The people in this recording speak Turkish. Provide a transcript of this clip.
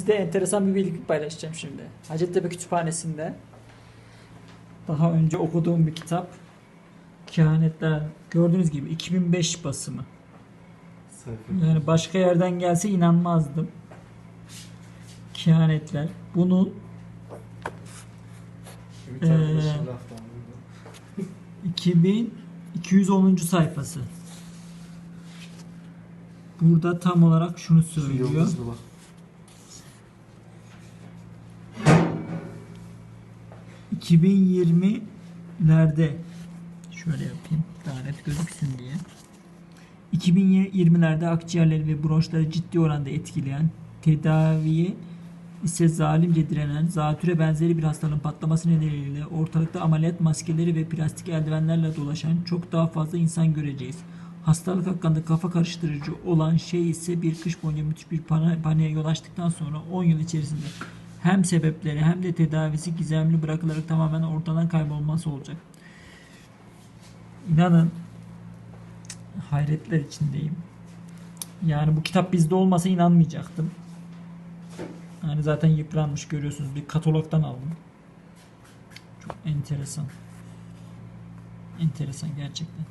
Size enteresan bir bilgi paylaşacağım şimdi. Hacettepe Kütüphanesi'nde daha önce okuduğum bir kitap. Kehanetler gördüğünüz gibi 2005 basımı. Yani başka yerden gelse inanmazdım. Kehanetler. Bunun Ee, laftan vurdu. 2210. sayfası. Burada tam olarak şunu Şu söylüyor. ...2020'lerde... ...şöyle yapayım daha net gözüksün diye... ...2020'lerde akciğerleri ve bronşları ciddi oranda etkileyen... ...tedaviye ise zalimce direnen... ...zatüre benzeri bir hastalığın patlaması nedeniyle... ...ortalıkta ameliyat maskeleri ve plastik eldivenlerle dolaşan... ...çok daha fazla insan göreceğiz. Hastalık hakkında kafa karıştırıcı olan şey ise bir kış boyunca müthiş bir paniğe yol açtıktan sonra 10 yıl içerisinde hem sebepleri hem de tedavisi gizemli bırakılarak tamamen ortadan kaybolması olacak. İnanın hayretler içindeyim. Yani bu kitap bizde olmasa inanmayacaktım. Yani zaten yıpranmış görüyorsunuz. Bir katalogdan aldım. Çok enteresan. Enteresan gerçekten.